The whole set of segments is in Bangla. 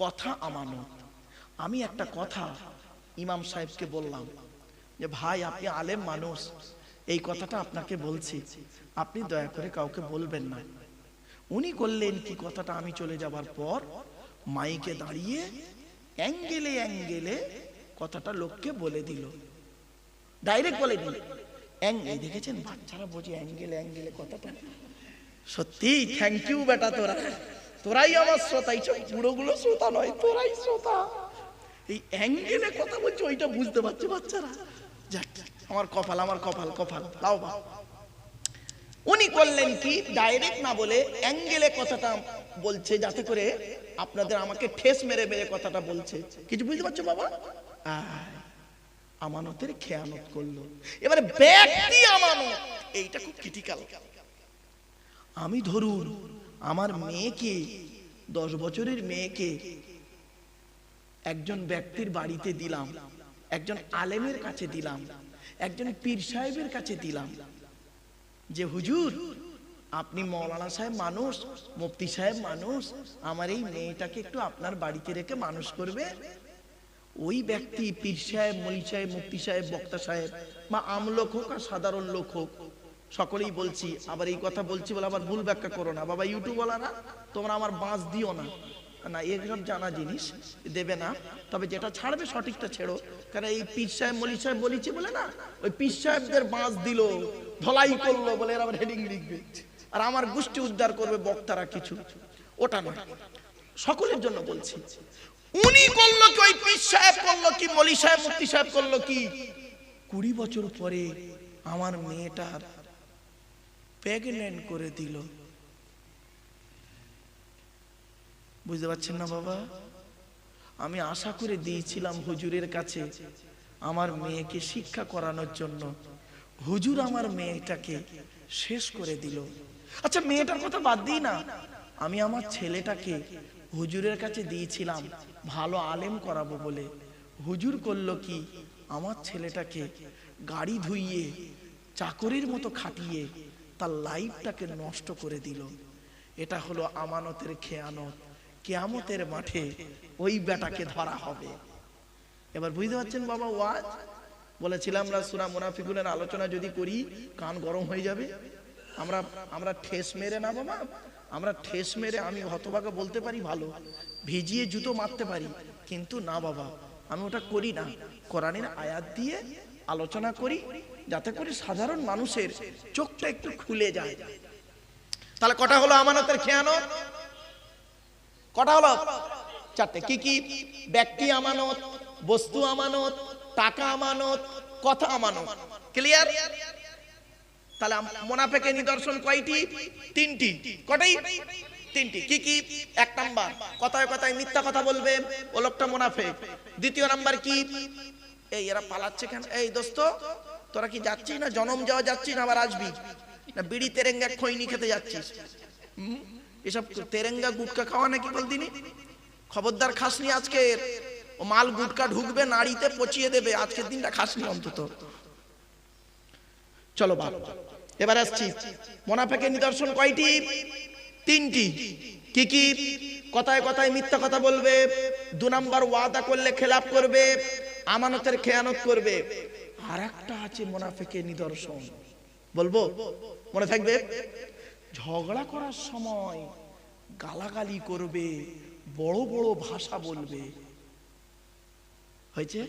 কথা আমানত। আমি একটা কথা ইমাম সাহেবকে বললাম যে, ভাই, আপনি আলেম মানুষ। এই কথাটা আপনাকে বলছি। আপনি দয়া করে কাউকে বলবেন না। উনি করলেন কি কথাটা? আমি চলে যাবার পর মাইকে দাঁড়িয়ে অ্যাঙ্গেলে অ্যাঙ্গেলে কথাটা লোককে বলে দিল। ডাইরেক্ট বলে দিল। অ্যাঙ্গেল দেখেছেন? বাচ্চারা বোঝে অ্যাঙ্গেলে অ্যাঙ্গেলে কথাটা। সত্যি থ্যাংক ইউ বেটা তোরা। তোরাই আমার শ্রোতা এইসব বুড়োগুলো শ্রোতা নয়, তোরাই শ্রোতা। এই অ্যাঙ্গেলে কথা বলছে, ওইটা বুঝতে পারছে বাচ্চারা। আমার কপাল আমার কপাল কপাল। লাও বা উনি করলেন কি? ডাইরেক্ট না বলে অ্যাঙ্গেলে কথাটা বলছে, যাতে করে আপনাদের আমাকে ঠেস মেরে মেরে কথাটা বলছে। কিছু বুঝতে পারছ, বাবা? আমানতের খেয়ানত করল। এবারে ব্যক্তি আমানত, এইটা খুব ক্রিটিক্যাল আমি ধরুন আমার মেয়েকে, দশ বছরের মেয়েকে একজন ব্যক্তির বাড়িতে দিলাম, একজন আলেমের কাছে দিলাম, একজন পীর সাহেবের কাছে দিলাম। যে, হুজুর, আপনি মৌলানা সাহেব মানুষ, মুফতি সাহেব মানুষ, আমার এই মেয়েটাকে একটু আপনার বাড়িতে রেখে মানুষ করবে? ওই ব্যক্তি পীর সাহেব মলি সাহেব, মুফতি সাহেব, বক্তা সাহেব, বা আমলোক হোক আর সাধারণ লোক হোক সকলেই বলছি, আবার এই কথা বলছি বলে আবার ভুল ব্যাখ্যা করো না। বাবা ইউটিউব বলা না তোমরা আমার বাঁশ দিও না। না এসব জানা জিনিস, দেবে না। তবে যেটা ছাড়বে সঠিকটা ছেড়ো। কারণ এই পীর সাহেব মলি সাহেব বলেছি বলে না? ওই পীর সাহেবদের বাঁশ দিল, ধলাই করল বলে এরা আবার হেডিং লিখবে। আর আমার গোষ্ঠী উদ্ধার করবে বক্তারা কিছু। ওটা না। সকলের জন্য বলছি। উনি করল কি, ওই পীর সাহেব করল কি মলি সাহেব, মুফতি সাহেব করল কি? কুড়ি বছর পরে আমার মেয়েটার প্রেগনেন্ট করে দিল। বুঝতে পারছেন না বাবা? আমি আশা করে দিয়েছিলাম হুজুরের কাছে আমার মেয়েকে শিক্ষা করানোর জন্য। হুজুর আমার মেয়েটাকে শেষ করে দিল। আচ্ছা মেয়েটার কথা বাদ দিই না। আমি আমার ছেলেটাকে হুজুরের কাছে দিয়েছিলাম, ভালো আলেম করাবো বলে। হুজুর করল কি? আমার ছেলেটাকে গাড়ি ধুইয়ে, চাকরির মতো খাটিয়ে তার লাইফটাকে নষ্ট করে দিল। এটা হলো আমানতের খেয়ানত। কেয়ামতের মাঠে ওই বেটাকে ধরা হবে। এবার বুঝতে পারছেন বাবা ওয়াজ? বলেছিলাম আমরা সুরা মুনাফিকুনের আলোচনা যদি করি, কান গরম হয়ে যাবে। আমরা আমরা ঠেস মেরে না বাবা। আমরা ঠেস মেরে আমি হতভাগে বলতে পারি ভালো। ভিজিয়ে জুতো মারতে পারি। কিন্তু না বাবা, আমি ওটা করি না। কোরআনের আয়াত দিয়ে আলোচনা করি। যাতে করে সাধারণ মানুষের চোখটা একটু খুলে যায়। তাহলে কটা হলো আমানতের খেয়ানত? কটা হলো? চারটে। কি কি? ব্যক্তি আমানত, বস্তু আমানত, টাকা আমানত, কথা আমানত। ক্লিয়ার তাহলে মোনাফেকে নিদর্শন কয়টি? তিনটি। কটাই? তিনটি। কি কি? এক নাম্বার। কথায় কথায় মিথ্যা কথা বলবে। ও লোকটা মোনাফেক। দ্বিতীয় নাম্বার কি? এই এরা পালাচ্ছে কেন? এই দোস্ত তোরা কি যাচ্ছিস না? জনম যাওয়া যাচ্ছিস না? আবার আসবি? না বিড়ি তেরেঙ্গা খৈনি খেতে যাচ্ছিস? এসব তেরেঙ্গা গুটকা খাওয়া নাকি বলদিনি? খবরদার খাসনি আজকে ও মাল গুটকা ঢুকবে, নাড়িতে পচিয়ে দেবে। আজকের দিনটা খাসনি অন্তত। চলো বাপ। এবার আসছি। মোনাফেকে নিদর্শন কয়টি? তিনটি। কি কি? কথায় কথায় মিথ্যা কথা বলবে। দু নাম্বার ওয়াদা করলে খেলাপ করবে। আমানতের খেয়ানত করবে। আর একটা আছে মোনাফেকে নিদর্শন। বলব? মনে থাকবে? ঝগড়া করার সময় গালাগালি করবে, বড় বড় ভাষা বলবে। হয়েছে?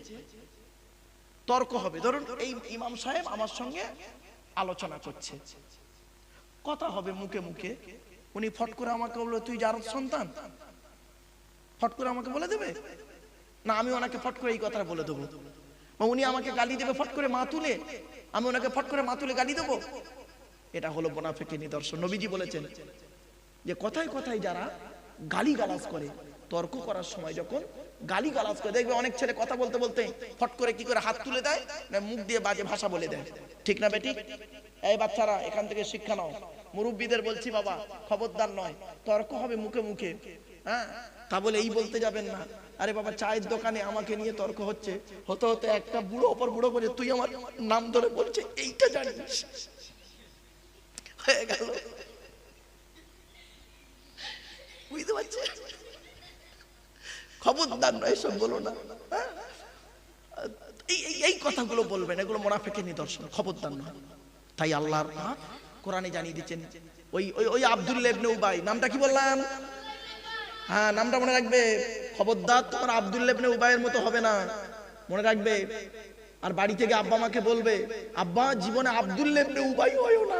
তর্ক হবে। ধরুন, এই ইমাম সাহেব আমার সঙ্গে আলোচনা করছে। কথা হবে মুখে মুখে। উনি ফট করে আমাকে বলল, তুই যার সন্তান? ফট করে আমাকে বলে দেবে? না, আমি ওনাকে ফট করে এই কথা বলে দেবো। উনি আমাকে গালি দেবে, ফট করে মা তুলে। আমি ওনাকে ফট করে মা তুলে গালি দেবো। এটা হলো বোনাফেকে নিদর্শন। নবীজি বলেছেন যে, কথায় কথায় যারা গালি গালাজ করে, তর্ক করার সময় যখন গালি গালাজ করে, দেখবে অনেক ছেলে কথা বলতে বলতে ফট করে কি করে হাত তুলে দেয়, না, মুখ দিয়ে বাজে ভাষা বলে দেয়। ঠিক না বেটি? এই বাচ্চারা, এখান থেকে শিক্ষা নাও। মুরব্বীদের বলছি বাবা, খবরদার নয়, তর্ক হবে মুখে মুখে। হ্যাঁ? তা বলে এই বলতে যাবেন না। আরে বাবা, চায়ের দোকানে আমাকে নিয়ে তর্ক হচ্ছে। হতে হতে একটা বুড়ো, অপর বুড়ো করে তুই আমার নাম ধরে বলছে এইটা জানিস? হয়ে গেল। বুঝতে পারছে খবরদার নয়, এসব বলো না। হ্যাঁ? এই কথাগুলো বলবেন, এগুলো মোনাফেকের নিদর্শন, খবরদার নয়। তাই আল্লাহর কোরআনে জানিয়ে দিচ্ছেন ওই ওই আব্দুল্লাহ ইবনে উবাই, নামটা কি বললাম? হ্যাঁ নামটা মনে রাখবে? খবরদার তোমার আব্দুল্লাহ ইবনে উবাইয়ের মতো হবে না। মনে রাখবে? আর বাড়ি থেকে আব্বা মাকে বলবে, আব্বা, জীবনে আব্দুল্লাহ উবাই হয় না।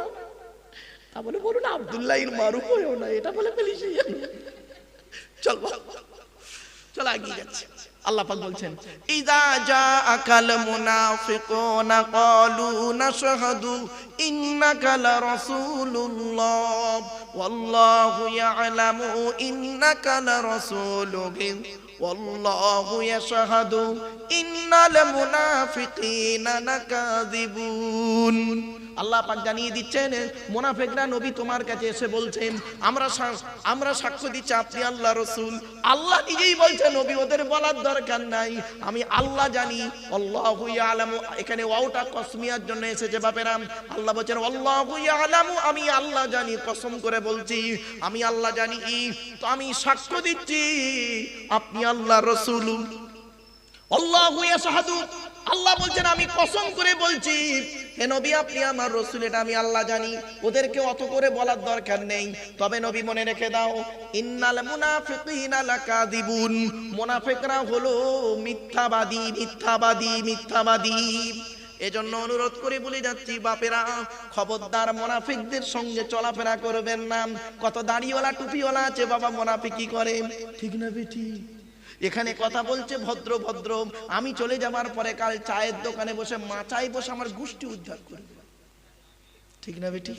তারপরে বলুন আব্দুল্লাহ ইর মারুফ হইও না। এটা বলে ফেলিস। চল চল এগিয়ে যাচ্ছে। আল্লাহ পাক বলছেন ইদা জাআকাল মুনাফিকুনা ক্বালু নাশহাদু ইন্নাকা লারাসূলুল্লাহ ওয়াল্লাহু ইয়ালামু ইন্নাকা লারাসূলুহু ইয়াশহাদু ইন্নাল মুনাফিকিনা লাকাযিবুন আল্লাহ পাক জানিয়ে দিচ্ছেন, মোনাফেকরা নবী তোমার কাছে এসে বলছেন, আমরা আমরা সাক্ষ্য দিচ্ছি আপনি আল্লাহ রসুল। আল্লাহ নিজেই বলছেন, নবী, ওদের বলার দরকার নাই। আমি আল্লাহ জানি, আল্লাহু ইয়ালামু, এখানে ওয়াওটা কসমিয়ার জন্য এসেছে বাপেরাম। আল্লাহ বলছেন, আল্লাহু ইয়ালামু, আমি আল্লাহ জানি, কসম করে বলছি, আমি আল্লাহ জানি। তো আমি সাক্ষ্য দিচ্ছি, আপনি আল্লাহ রসুল। আল্লাহু বলছেন, আমি কসম করে বলছি, হে নবী, আপনি আমার রসুল, এটা আমি আল্লাহ জানি। ওদেরকে অত করে বলার দরকার নেই। তবে নবী মনে রেখে দাও, ইন্নাল মুনাফিকিনা লাকাদিবুন মুনাফিকরা হলো মিথ্যাবাদী মিথ্যাবাদী মিথ্যাবাদী। এজন্য অনুরোধ করে বলে যাচ্ছি, বাপেরা, খবরদার মোনাফিকদের সঙ্গে চলাফেরা করবেন না। কত দাড়িওয়ালা, টুপিওয়ালা আছে, বাবা মোনাফিকি করে। ঠিক না, বেটি? এখানে কথা বলছে, ভদ্র ভদ্র। আমি চলে যাবার পরে কাল চায়ের দোকানে বসে মাচায় বসে আমার গোষ্ঠী উদ্ধার করবে ঠিক না বেটি?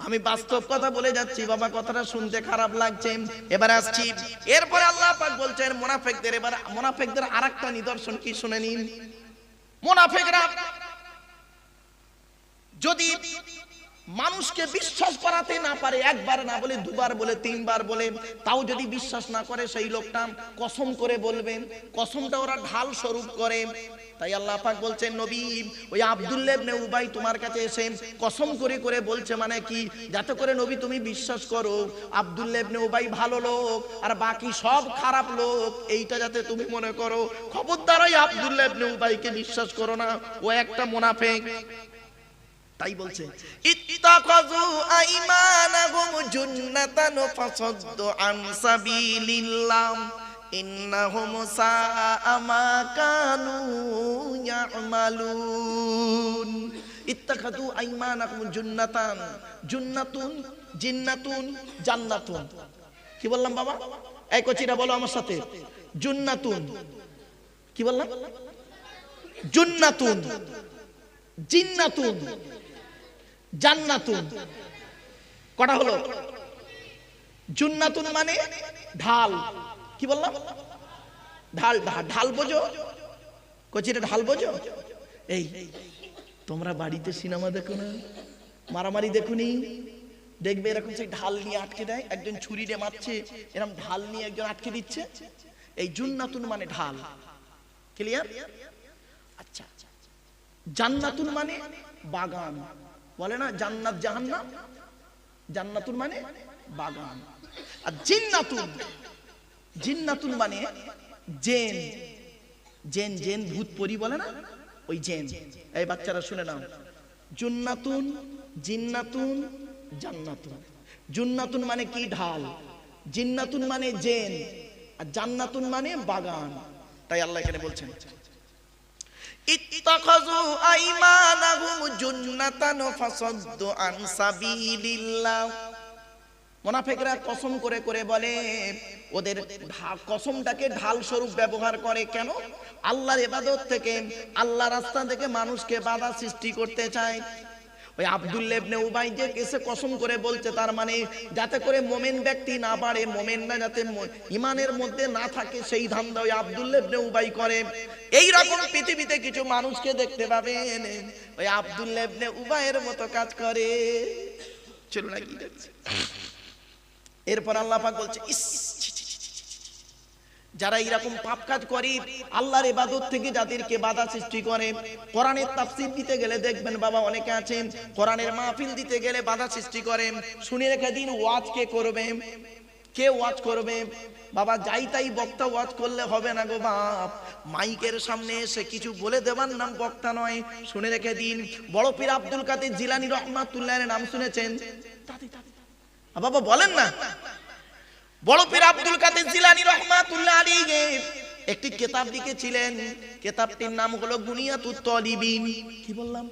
আমি বাস্তব কথা বলে যাচ্ছি, বাবা কথাটা শুনতে খারাপ লাগছে। এবার আসছি। এরপরে আল্লাহ পাক বলছেন, মোনাফেকদের এবার, মোনাফেকদের আরেকটা নিদর্শন কি শুনে নিন। মোনাফেকরা যদি মানুষকে বিশ্বাস করাতে না পারে, একবার না বলে, দুবার বলে, তিনবার বলে, তাও যদি বিশ্বাস না করে সেই লোকটা কসম করে বলবেন কসমটা ওরা ঢাল স্বরূপ করে। তাই আল্লাহ পাক বলছেন, নবী, ওই আব্দুল্লাহ ইবনে উবাই তোমার কাছে এসে কসম করে করে বলছে মানে কি? যাতে করে নবী তুমি বিশ্বাস করো আব্দুল্লাহ ইবনে উবাই ভালো লোক আর বাকি সব খারাপ লোক, এইটা যাতে তুমি মনে করো। খবরদার ওই আব্দুল্লাহ ইবনে উবাইকে বিশ্বাস করো না, ও একটা মুনাফিক। তাই বলছে, ইত্তাখাযু আইমানাহুম জুন্নাতান ফাসাদ্দু আন সাবিলিল্লাহ, ইন্নাহুম সাআ মা কানু ইয়ামালুন। আইমানাহুম জুন্নাতান, জুন্নাতুন, জিন্নাতুন, জান্নাতুন। কি বললাম বাবা? এই কচিরা বলো আমার সাথে। জুন্নাতুন। কি বললাম? জুন্নাতুন। জিন্নাতুন। জান্নাতুন। কটা হলো? জুন্নাতুন মানে ঢাল। কি বললাম? ঢাল ঢাল বোঝো। কচিটা ঢাল বোঝো? এই, তোমরা বাড়িতে সিনেমা দেখো না? মারামারি দেখুনি দেখবে এরকম সেই ঢাল নিয়ে আটকে দেয়। একজন ছুরি দিয়ে মারছে এরকম ঢাল নিয়ে একজন আটকে দিচ্ছে। এই জুন্নাতুন মানে ঢাল। ক্লিয়ার আচ্ছা। জান্নাতুন মানে বাগান। বলে না, জান্নাত জাহান্নাম। জান্নাতুন মানে বাগান। আর জিন্নাতুন জিন্নাতুন মানে জেন। জেন জেন ভূত পরি বলে না? ওই জেন। এই বাচ্চারা শুনে নাও। জুন্নাতুন, জিন্নাতুন, জান্নাতুন। জুন্নাতুন মানে কি? ঢাল। জিন্নাতুন মানে জেন। আর জান্নাতুন মানে বাগান। তাই আল্লাহ এখানে বলছেন ইত্তাখাযু আইমানাহুম জুন্নাতান ফাসাদ্দু আন সাবিলিল্লাহ। মুনাফিকরা কসম করে করে বলে, ওদের কসমটাকে ঢাল স্বরূপ ব্যবহার করে কেন? আল্লাহর ইবাদত থেকে আল্লাহ রাস্তা থেকে মানুষকে বাধা সৃষ্টি করতে চায়। ওই আব্দুল্লাহ ইবনে উবাই যে কেসে কসম করে বলছে, তার মানে যাতে করে মোমেন ব্যক্তি না পারে, মোমেন না যাতে ইমানের মধ্যে না থাকে, সেই ধান্দা ওই আব্দুল্লাহ ইবনে উবাই করে। এই রকম পৃথিবীতে কিছু মানুষকে দেখতে পাবেন। ওই আব্দুল্লাহ ইবনে উবাইয়ের মতো কাজ করে। চলুন এরপর আল্লাহ বলছে, ইস। যারা এরকম পাপ কাজ করে, আল্লাহর ইবাদত থেকে যাদেরকে বাধা সৃষ্টি করে, কোরআনের তাফসীর দিতে গেলে দেখবেন বাবা অনেকে আছেন, কোরআনের মাহফিল দিতে গেলে বাধা সৃষ্টি করে। শুনে রেখে দিন, ওয়াজ কে করবে? কে ওয়াজ করবে? বাবা, যাই তাই বক্তা ওয়াজ করলে হবে না গো বাপ। মাইকের সামনে এসে কিছু বলে দেবার নাম বক্তা নয়। শুনে রেখে দিন, বড় পীর আব্দুল কাদের জিলানি রহমাতুল্লাহের নাম শুনেছেন? বাবা, বলেন না। বড় পীর আব্দুল কাদের জিলানি রহমাতুল্লাহ আলাইহি। একটি কিতাব লিখেছিলেন। কেতাবটির নাম হলো গুনিয়াতুত তলিবিন। কি বললাম?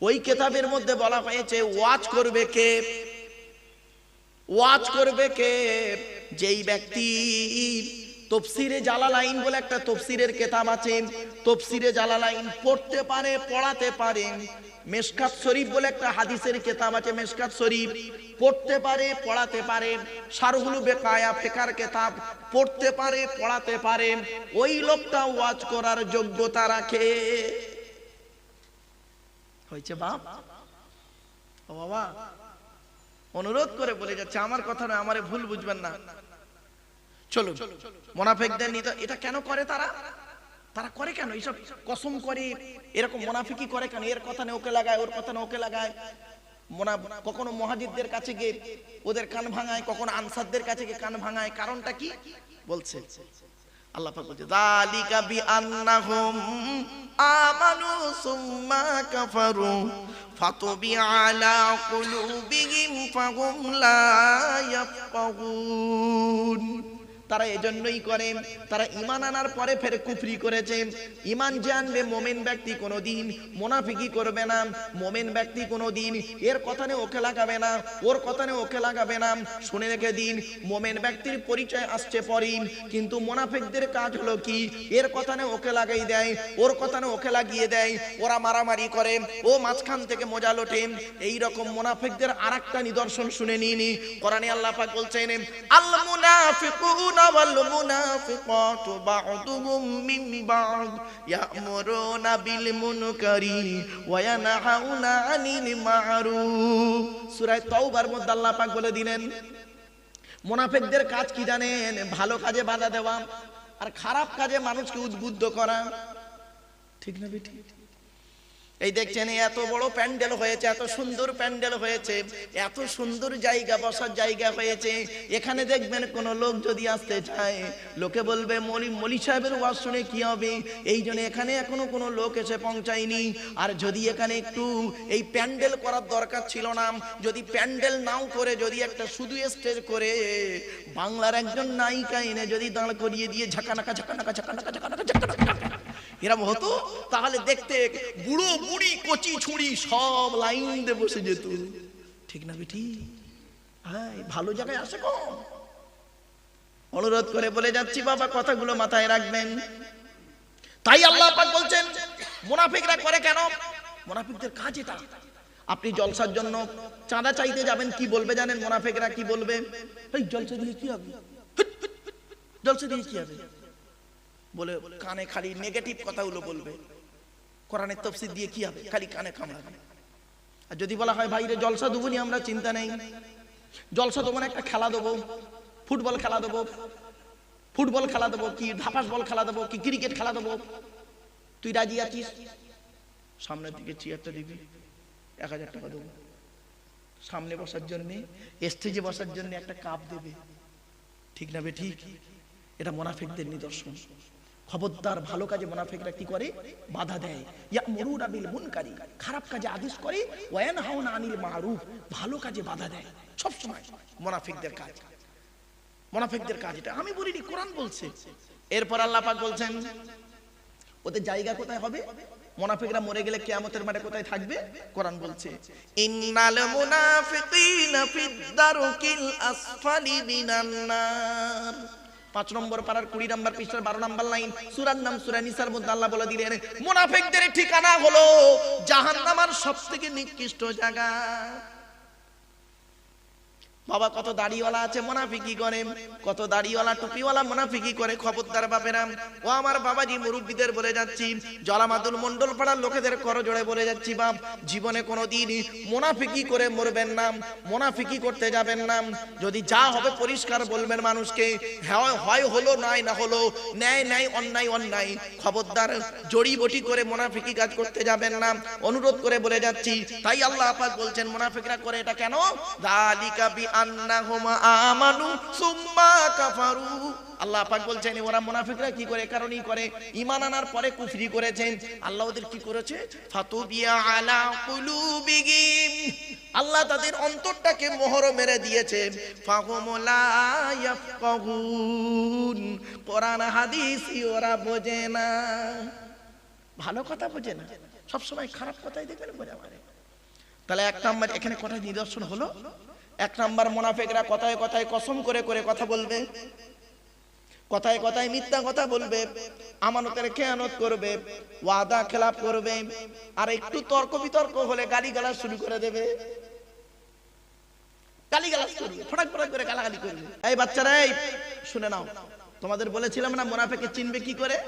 ওই কেতাবের মধ্যে বলা হয়েছে, ওয়াজ করবে কে? ওয়াজ করবে কে? যেই ব্যক্তি তফসিরে জালালাইন বলে একটা তফসিরের কেতাব আছে। তফসিরে জালালাইন পড়তে পারে, পড়াতে পারে। মেশকাত শরীফ বলে একটা হাদিসের কেতাব আছে, মেশকাত শরীফ। পড়তে পারে, পড়াতে পারে। সারহুলু বেকায়া ফেকার কেতাব। পড়তে পারে, পড়াতে পারে। ওই লোকটা ওয়াজ করার যোগ্যতা রাখে। হয়েছে বাপ? ও বাবা, অনুরোধ করে বলে যাচ্ছে, আমার কথা নয়, আমারে ভুল বুঝবেন না। চলো মোনাফেকদের নিতে এটা কেন করে তারা? তারা করে কেন? এইসব কসম করে এরকম মোনাফিকি করে কেন? এর কথা ওকে লাগায় ওর কথা ওকে লাগায়। মোনা কখনো মহাজিদদের কাছে গিয়ে ওদের কান ভাঙায় কখনো আনসারদের কাছে গিয়ে কান ভাঙায়। কারণটা কি? বলছে আল্লাহ পাক বলছে যালিকা বিআন্নাহুম আমানু সুম্মা কাফারু ফাতুবি আলা কুলুবিহিম ফাহুম লা ইয়াফকাহুন। তারা এজন্যই করে, তারা ইমান আনার পরে ফের কুফরি করেছে। ইমান যে আনবে মোমেন ব্যক্তি কোনোদিন মোনাফিকি করবে না। মোমেন ব্যক্তি কোনোদিন এর কথা নিয়ে ওকে লাগাবে না, ওর কথা নিয়ে ওকে লাগাবে না। শুনে রেখে দিন, মোমেন ব্যক্তির পরিচয় আসছে পরই। কিন্তু মোনাফিকদের কাজ হলো কি? এর কথা নিয়ে ওকে লাগাই দেয়, ওর কথা নিয়ে ওকে লাগিয়ে দেয়, ওরা মারামারি করে, ও মাঝখান থেকে মজা লোটে। এই রকম মোনাফিকদের আরেকটা নিদর্শন শুনে নিনি। কোরআনে আল্লাহ পাক বলছেন আল মুনাফিকুনা মিন বা'দ ইয়ামুরুনা বিল মুনকারি ওয়া ইয়ানহাউনা আনিল মা'রুফ সূরা তাওবার মধ্যে আল্লাহ বলে দিলেন, মোনাফেকদের কাজ কি জানেন? ভালো কাজে বাধা দেওয়া আর খারাপ কাজে মানুষকে উদ্বুদ্ধ করা। ঠিক না বেটি এই দেখছেন, এত বড় প্যান্ডেল হয়েছে, এত সুন্দর প্যান্ডেল হয়েছে, এত সুন্দর জায়গা বসার জায়গা হয়েছে। এখানে দেখবেন কোন লোক যদি আসতে চায়, লোকে বলবে, মলি মলি সাহেবের ওয়াজ শুনে কি হবে? এই জন্য এখানে এখনও কোনো লোক এসে পৌঁছায়নি। আর যদি এখানে একটু এই প্যান্ডেল করার দরকার ছিল না, যদি প্যান্ডেল নাও করে, যদি একটা শুধু স্টেজ করে, বাংলার একজন নায়িকা এনে যদি দাঁড় করিয়ে দিয়ে ঝাঁকানাকা ঝাঁকানাকা ঝাঁকানাকা ঝাঁকানাকা ঝাঁকানাকা এরম হতো? তাহলে দেখতে বুড়ো বুড়ি, কচি ছুড়ি সব লাইন দিয়ে বসে যেত। ঠিক না বেটি? হ্যাঁ ভালো জায়গায় আসে কম অনুরোধ করে বলে যাচ্ছি, বাবা, কথাগুলো মাথায় রাখবেন। তাই আল্লাহ পাক বলছেন, মুনাফিকরা করে কেন? মুনাফিকদের কাজ এটা। আপনি জলসার জন্য চাঁদা চাইতে যাবেন, কি বলবে জানেন? মুনাফিকরা কি বলবে? এই জলসা দিয়ে কি হবে? জলসা দিয়ে কি হবে? বলে কানে খালি নেগেটিভ কথাগুলো বলবে। কোরআনের তফসির দিয়ে কি হবে? খালি কানে কামড়াবে। আর যদি বলা হয় ভাইরে জলসা দেবো নি, আমরা চিন্তা নেই। জলসা দেবো না, একটা খেলা দেবো। ফুটবল খেলা দেবো। ফুটবল খেলা দেবো কি? ধাপাস বল খেলা দেবো কি? ক্রিকেট খেলা দেবো। তুই রাজি আছিস? সামনের দিকে চেয়ারটা দিবি। এক হাজার টাকা দেবো। সামনে বসার জন্য স্টেজে বসার জন্য একটা কাপ দেবে। ঠিক না বে, ঠিক? এটা মোনাফিকদের নিদর্শন। খবরদার ভালো কাজে মোনাফিকরা কি করে? বাধা দেয়। ইয়া মুনকারি, খারাপ কাজে আদেশ করে ওয়ান হাওনা আনিল মারুফ, ভালো কাজে বাধা দেয়। সব সময় মোনাফিকদের কাজ। মোনাফিকদের কাজ এটা। আমি বলিনি, কোরআন বলছে। এরপর আল্লাহ পাক বলছেন, ওদের জায়গা কোথায় হবে? মোনাফিকরা মরে গেলে কিয়ামতের মাঠে কোথায় থাকবে? কোরআন বলছে, ইন্নাল মুনাফিকিনা ফিদ আসফালি পাঁচ নম্বর পাড়ার কুড়ি নম্বর পৃষ্ঠার বারো নম্বর লাইন, সুরার নাম সুরা নিসার মধ্যে আল্লাহ বলে দিলেন, মোনাফেকদের ঠিকানা হলো জাহান্নামার সব থেকে নিকৃষ্ট জায়গা। বাবা কত দাড়িওয়ালা আছে মোনাফিকি করে। কত দাড়িওয়ালা, টুপিওয়ালা মোনাফিকি করে, খবরদার বাপেরা। ও আমার বাবাজি মুরব্বীদের বলে যাচ্ছি, জলামাদুল মন্ডল পাড়ার লোকেদের কর জোড়ে বলে যাচ্ছি, বাপ, জীবনে কোনো দিন মোনাফিকি করে মরবেন না মোনাফিকি করতে যাবেন না। যদি যা হবে পরিষ্কার বলবেন মানুষকে, হয় হলো নাই না হলো, ন্যায় ন্যায়, অন্যায় অন্যায়। খবরদার জড়িবটি করে মোনাফিকি কাজ করতে যাবেন না, অনুরোধ করে বলে যাচ্ছি। তাই আল্লাহ পাক বলছেন, মোনাফিকরা করে এটা কেন? যালিকা বি কাফারু। আল্লাহ বলছেন, ওরা করে? করে। আনার পরে করেছেন। আল্লাহ ওদের করেছে? আলা আল্লাহ তাদের অন্তরটাকে মোহর মেরে দিয়েছে। ওরা বোঝে না। ভালো কথা বোঝে না। সবসময় খারাপ কথাই দেখবেন বোঝা পারে তাহলে এক নাম্বার, এখানে কটা নিদর্শন হলো? এক নাম্বার মোনাফেকরা কথায় কথায় কসম করে করে কথা বলবে। কথায় কথায় মিথ্যা কথা বলবে, আমানতের খেয়ানত করবে, ওয়াদা খেলাপ করবে, আর একটু তর্ক বিতর্ক হলে গালি গালা শুরু করে দেবে। গালি গালাজ করবে, ফটাক ফটাক করে গালাগালি করবে। এই বাচ্চারা, এই, শুনে নাও। তোমাদের বলেছিলাম না মোনাফেকে চিনবে কি করে?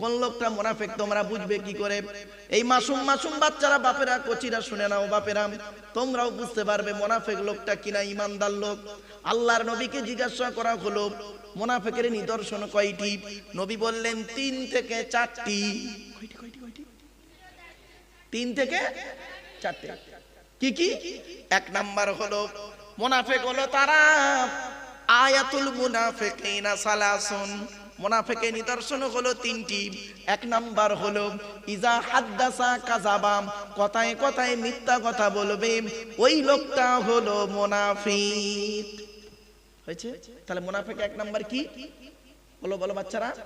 কোন লোকটা মোনাফেক, তোমরা বুঝবে কি করে? এই মাসুম মাসুম বাচ্চারা, বাপেরা, কচিরা শুনে নাও বাপেরা। তোমরাও বুঝতে পারবে মোনাফেক লোকটা কিনা ইমানদার লোক। আল্লাহর নবীকে জিজ্ঞাসা করা হলো, মোনাফেকের নিদর্শন কয়টি? নবী বললেন, তিন থেকে চারটি। তিন থেকে চারটে। কি কি? এক নাম্বার হলো, মোনাফেক হলো তারা আয়াতুল মুনাফিকিনা সালাসুন। মোনাফেকের নিদর্শন হলো তিনটি। এক নাম্বার হলো, ইজা হাদ্দাসা কাজাবাম কথায় কথায় মিথ্যা কথা বলবে। ওই লোকটা হলো মোনাফিক। হয়েছে? তাহলে মোনাফেক এক নাম্বার কি? বলো বলো বাচ্চারা।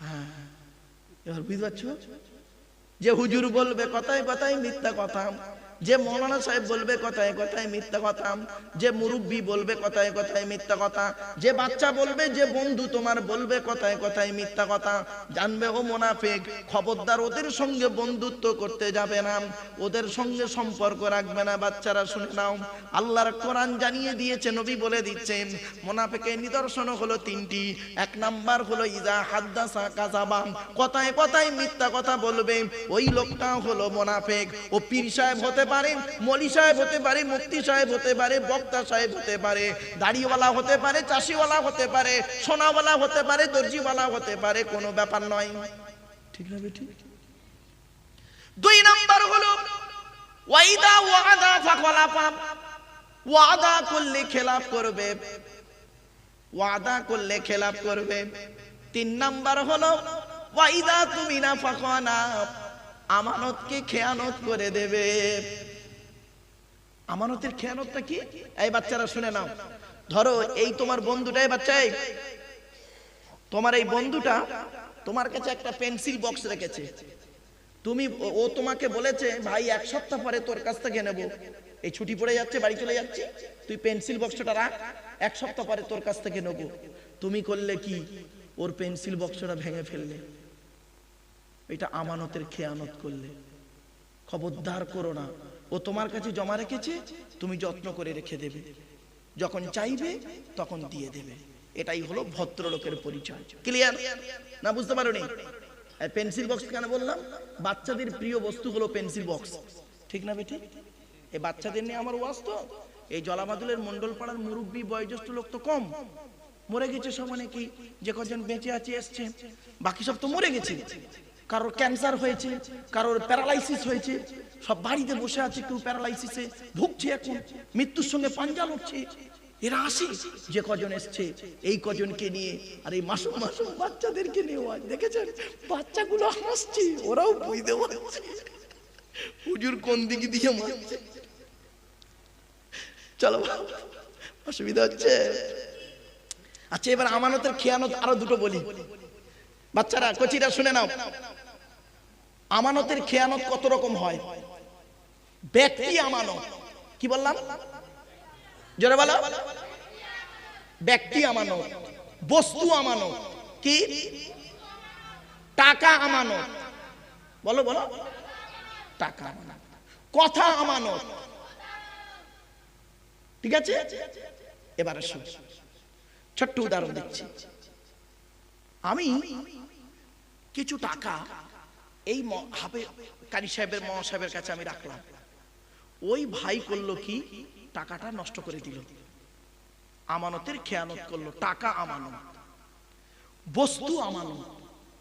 হ্যাঁ। এবার বুঝতে পারছ? যে হুজুর বলবে কথায় কথায় মিথ্যা কথা। যে মৌলানা সাহেব বলবে কথায় কথায় মিথ্যা কথা, যে মুরব্বী বলবে কথায় কথায় মিথ্যা কথা, যে বাচ্চা বলবে যে বন্ধু তোমার বলবে কথায় কথায় মিথ্যা কথা, জানবে ও মোনাফেক, খবরদার ওদের সঙ্গে বন্ধুত্ব করতে যাবে না, ওদের সঙ্গে সম্পর্ক রাখবে না, বাচ্চারা শুনে নাও। আল্লাহর কোরআন জানিয়ে দিয়েছে, নবী বলে দিচ্ছেন মোনাফেকের নিদর্শন হলো তিনটি, এক নাম্বার হলো ইজা হাদ্দাসা কাজাবাম কথায় কথায় মিথ্যা কথা বলবে, ওই লোকটা হলো মোনাফেক, ও পীর সাহেব হতে পারে মলি সাহেব হতে পারে মুক্তি সাহেব হতে পারে, বক্তা সাহেব হতে পারে দাড়িওয়ালা হতে পারে চাষিওয়ালা হতে পারে সোনাওয়ালা হতে পারে দর্জিওয়ালা হতে পারে, কোনো ব্যাপার নয়। ঠিক না বেটি? দুই নাম্বার হলো, ওয়াইদা ওয়াদা ফাকলাফা ওয়াদা করলে খেলাফ করবে। ওয়াদা করলে খেলাফ করবে। তিন নাম্বার হলো, ওয়াইদা তুমি না ফাকানা আমানতকে খেয়ানত করে দেবে। আমানতের খেয়ানতটা কি? এই বাচ্চারা, শুনে নাও। ধরো, এই তোমার বন্ধুটাই বাচ্চা, এই। তোমার এই বন্ধুটা তোমার কাছে একটা পেন্সিল বক্স রেখেছে। তুমি ও তোমাকে বলেছে, ভাই, এক সপ্তাহ পরে তোর কাছ থেকে নেব। এই ছুটি পড়ে যাচ্ছে, বাড়ি চলে যাচ্ছে। তুই পেন্সিল বক্সটা রাখ, এক সপ্তাহ পরে তোর কাছ থেকে নেব। তুমি করলে কি? ওর পেন্সিল বক্সটা ভেঙে ফেললে। এটা আমানতের খেয়ানত করলে। খবরদার করো না। ও তোমার কাছে জমা রেখেছে, তুমি যত্ন করে রেখে দেবে। যখন চাইবে, তখন দিয়ে দেবে। এটাই হলো ভদ্রলোকের পরিচয়। ক্লিয়ার না বুঝতে পারোনি? পেন্সিল বক্স কেন বললাম? বাচ্চাদের প্রিয় বস্তু হলো পেন্সিল বক্স ঠিক না বেটি? এই বাচ্চাদের নিয়ে আমার ওয়াজ তো। এই জলাবাদুলের মন্ডল পাড়ার মুরব্বী বয়োজ্যেষ্ঠ লোক তো কম। মরে গেছে সব অনেকেই। যে কজন বেঁচে আছে, এসছে। বাকি সব তো মরে গেছে। কারোর ক্যান্সার হয়েছে, কারোর প্যারালাইসিস হয়েছে, সব বাড়িতে বসে আছে কেউ প্যারালাইসিসে ভুগছে এখন, মৃত্যুর সঙ্গে পাঞ্জা লড়ছে। এরা আসে, যে কজন এসছে, এই কজনকে নিয়ে, আর এই মাসুম মাসুম বাচ্চাদেরকে নিয়ে দেখেছেন? বাচ্চাগুলো হাসছে, ওরাও বুঝতে পারছে। হুজুর কোন দিকে দিয়ে মারছে? চলো অসুবিধা হচ্ছে। আচ্ছা এবার আমানতের খেয়ানত আরও দুটো বলি। বাচ্চারা, কচিরা শুনে নাও। আমানতের খেয়ানত কত রকম হয়? ব্যক্তি আমানত। কি বললাম? জোরে বলো। ব্যক্তি আমানত, বস্তু আমানত, কি? টাকা আমানত। বলো বলো। টাকা আমানত। কথা আমানত। ঠিক আছে? এবারে শুন। ছোট্ট উদাহরণ দিচ্ছি। আমি কিছু টাকা এই হাফে কারি সাহেবের মহা সাহেবের কাছে আমি রাখলাম। ওই ভাই করল কি? টাকাটা নষ্ট করে দিল। আমানতের খেয়ানত করল, টাকা আমানত। বস্তু আমানত।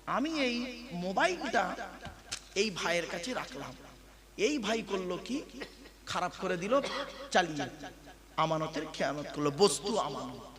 আমি এই মোবাইলটা এই ভাইয়ের কাছে রাখলাম। এই ভাই করল কি? খারাপ করে দিল, চালিয়ে। আমানতের খেয়ানত করল, বস্তু আমানত।